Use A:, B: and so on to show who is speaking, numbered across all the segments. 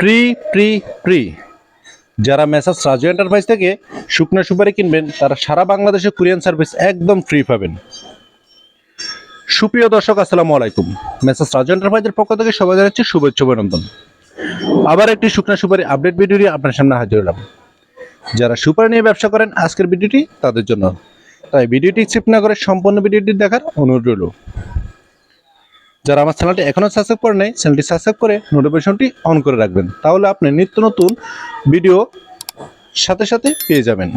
A: Pre pre pre. যারা মেসাজ Raju enterprise থেকে শুকনো সুপারি কিনবেন, তারা সারা বাংলাদেশে কুরিয়ান সার্ভিস একদম ফ্রি পাবেন। সুপ্রিয় দর্শক, আসসালামু আলাইকুম। মেসাজ রাজু এন্টারপ্রাইজের পক্ষ থেকে সবাই জানাচ্ছি শুভেচ্ছা অভিনন্দন। আবার একটি শুকনো সুপারি আপডেট ভিডিও আপনার সামনে হাজির হলাম। যারা সুপারি নিয়ে ব্যবসা করেন, আজকের ভিডিওটি তাদের জন্য। তাই ভিডিওটি স্কিপ না করে সম্পূর্ণ ভিডিওটি দেখার অনুরোধ রইল। যারা আমার চ্যানেলটি এখনও সাবস্ক্রাইব করে নেই, চ্যানেলটি সাবস্ক্রাইব করে নোটিফিকেশনটি অন করে রাখবেন। তাহলে আপনি নিত্য নতুন ভিডিও সাথে সাথে পেয়ে যাবেন।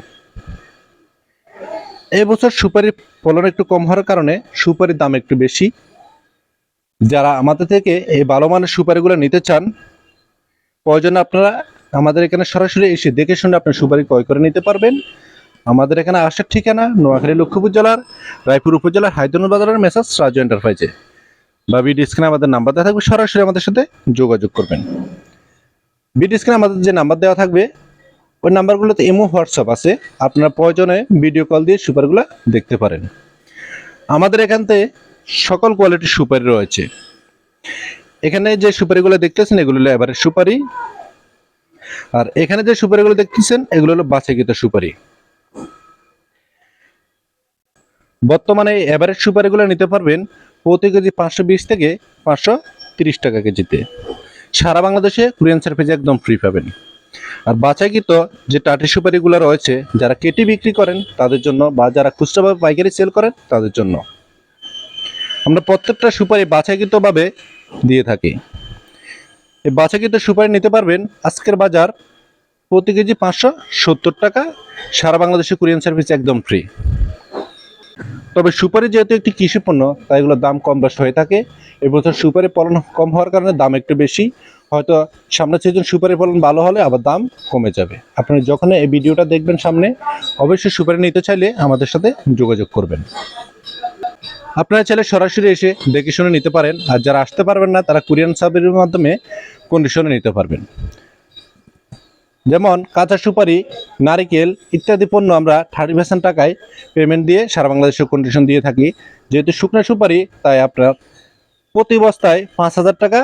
A: এই বছর সুপারির ফলন একটু কম হওয়ার কারণে সুপারির দাম একটু বেশি। যারা আমাদের থেকে এই ভালো মানের সুপারিগুলো নিতে চান প্রয়োজনে আপনারা আমাদের এখানে সরাসরি এসে দেখে শুনে আপনার সুপারি ক্রয় করে নিতে পারবেন। আমাদের এখানে আসার ঠিকানা নোয়াখালী লক্ষ্মীপুর জেলার রায়পুর উপজেলার হায়দনুর বাজারের মেসাজ রাজু এন্টারপ্রাইজে বা বিডি স্ক্রিনে আমাদের নাম্বার দেওয়া থাকবে, সরাসরি আমাদের সাথে যোগাযোগ করবেন। বিডি স্ক্রিনে আমাদের যে নাম্বার দেওয়া থাকবে, ওই নাম্বারগুলোতে এমও হোয়াটসঅ্যাপ আছে। আপনারা প্রয়োজনে ভিডিও কল দিয়ে সুপারগুলো দেখতে পারেন। আমাদের এখানতে সকল কোয়ালিটির সুপারি রয়েছে। এখানে যে সুপারিগুলো দেখতেছেন, এগুলো হলো এবারের সুপারি। আর এখানে যে সুপারিগুলো দেখতেছেন, এগুলো হলো বাছাইকৃত সুপারি। বর্তমানে এভারেজ সুপারিগুলো নিতে পারবেন প্রতি কেজি পাঁচশো বিশ থেকে পাঁচশো তিরিশ টাকা কেজিতে। সারা বাংলাদেশে কুরিয়ান সার্ভিস একদম ফ্রি পাবেন। আর বাছাইকৃত যে টাটি সুপারিগুলো রয়েছে, যারা কেটে বিক্রি করেন, তাদের জন্য বা যারা খুচরাভাবে পাইকারি সেল করেন, তাদের জন্য। আমরা প্রত্যেকটা সুপারি বাছাইকৃতভাবে দিয়ে থাকি। এই বাছাইকৃত সুপারি নিতে পারবেন আজকের বাজার প্রতি কেজি পাঁচশো সত্তর টাকা। সারা বাংলাদেশে কুরিয়ান সার্ভিস একদম ফ্রি তবে সুপারি যেহেতু একটি কৃষি পণ্য, তাই এগুলোর দাম কম বেশ হয়ে থাকে। এবছর সুপারি ফলন কম হওয়ার কারণে দাম একটু বেশি। হয়তো সামনের সিজন সুপারি ফলন ভালো হলে আবার দাম কমে যাবে। আপনি যখন এই ভিডিওটা দেখবেন সামনে, অবশ্যই সুপারি নিতে চাইলে আমাদের সাথে যোগাযোগ করবেন। আপনারা চাইলে সরাসরি এসে দেখে শুনে নিতে পারেন। আর যারা আসতে পারবেন না, তারা কুরিয়ান সার্ভিসের মাধ্যমে কন্ডিশনে নিতে পারবেন। যেমন কাঁচা সুপারি, নারিকেল ইত্যাদি পণ্য আমরা থার্টি পার্সেন্ট টাকায় পেমেন্ট দিয়ে সারা বাংলাদেশে কন্ডিশন দিয়ে থাকি। যেহেতু শুকনো সুপারি, তাই আপনার প্রতি বস্তায় পাঁচ হাজার টাকা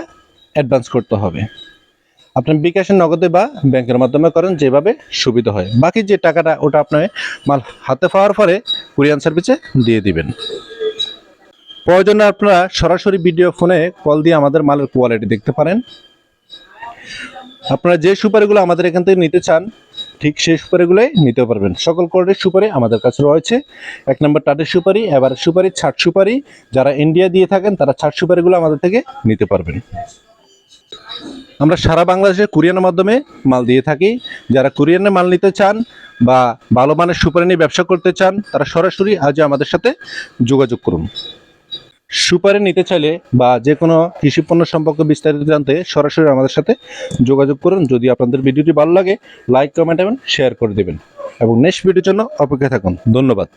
A: অ্যাডভান্স করতে হবে। আপনি বিকাশের নগদে বা ব্যাংকের মাধ্যমে করেন, যেভাবে সুবিধা হয়। বাকি যে টাকাটা, ওটা আপনার মাল হাতে পাওয়ার পরে কুরিয়ান সার্ভিসে দিয়ে দিবেন। প্রয়োজনে আপনারা সরাসরি ভিডিও ফোনে কল দিয়ে আমাদের মালের কোয়ালিটি দেখতে পারেন। আপনারা যে সুপারিগুলো আমাদের এখান থেকে নিতে চান, ঠিক সেই সুপারিগুলোই নিতে পারবেন। সকল কোয়ালিটির সুপারি আমাদের কাছে রয়েছে। এক নম্বর টাটের সুপারি এবার সুপারি, ছাট সুপারি, যারা ইন্ডিয়া দিয়ে থাকেন, তারা ছাট সুপারিগুলো আমাদের থেকে নিতে পারবেন। আমরা সারা বাংলাদেশে কুরিয়ানের মাধ্যমে মাল দিয়ে থাকি। যারা কুরিয়ানে মাল নিতে চান বা ভালো মানের সুপারি নিয়ে ব্যবসা করতে চান, তারা সরাসরি আজ আমাদের সাথে যোগাযোগ করুন। সুপারি নিতে চাইলে বা যে কোনো কৃষি পণ্য সম্পর্কে বিস্তারিত জানতে সরাসরি আমাদের সাথে যোগাযোগ করুন। যদি আপনাদের ভিডিওটি ভালো লাগে লাইক কমেন্ট এবং শেয়ার করে দেবেন। এবং নেক্সট ভিডিওর জন্য অপেক্ষা থাকুন। ধন্যবাদ।